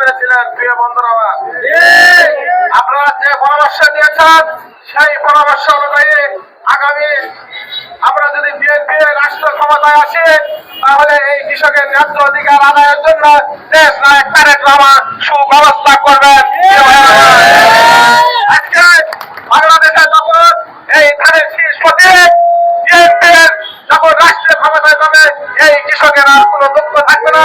করেছিলেন প্রিয় বন্ধুরা। আপনারা যে পরামর্শ দিয়েছেন, সেই পরামর্শ অনুযায়ী আগামী আমরা যদি বিএনপি রাষ্ট্র ক্ষমতায় আসি, তাহলে এই কৃষকের ন্যায্য অধিকার আদায়ের জন্য দেশ নায়ক তারেক রহমান সুব্যবস্থা করবেন। আজকে বাংলাদেশে যখন এই ধানের শীষ প্রতীক বিএনপির যখন রাষ্ট্রীয় ক্ষমতায় যাবে, এই কৃষকের আর কোনো দুঃখ থাকবে না।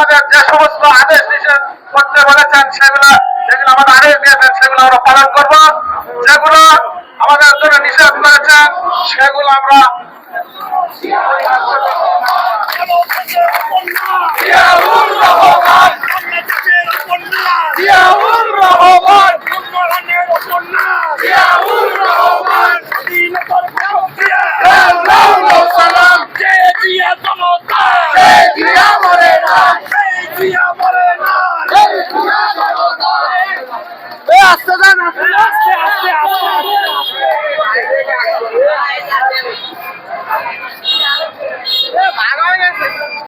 আমাদের যে সমস্ত আদেশ নিষেধ করতে বলেছেন সেগুলো যেগুলো আমাদের আদেশ দিয়েছেন সেগুলো আমরা পালন করব। যেগুলো আমাদের জন্য নিষেধ করেছেন সেগুলো আমরা রহমান। জিয়া জনতা আস্তে আস্তে আস্তে আস্তে।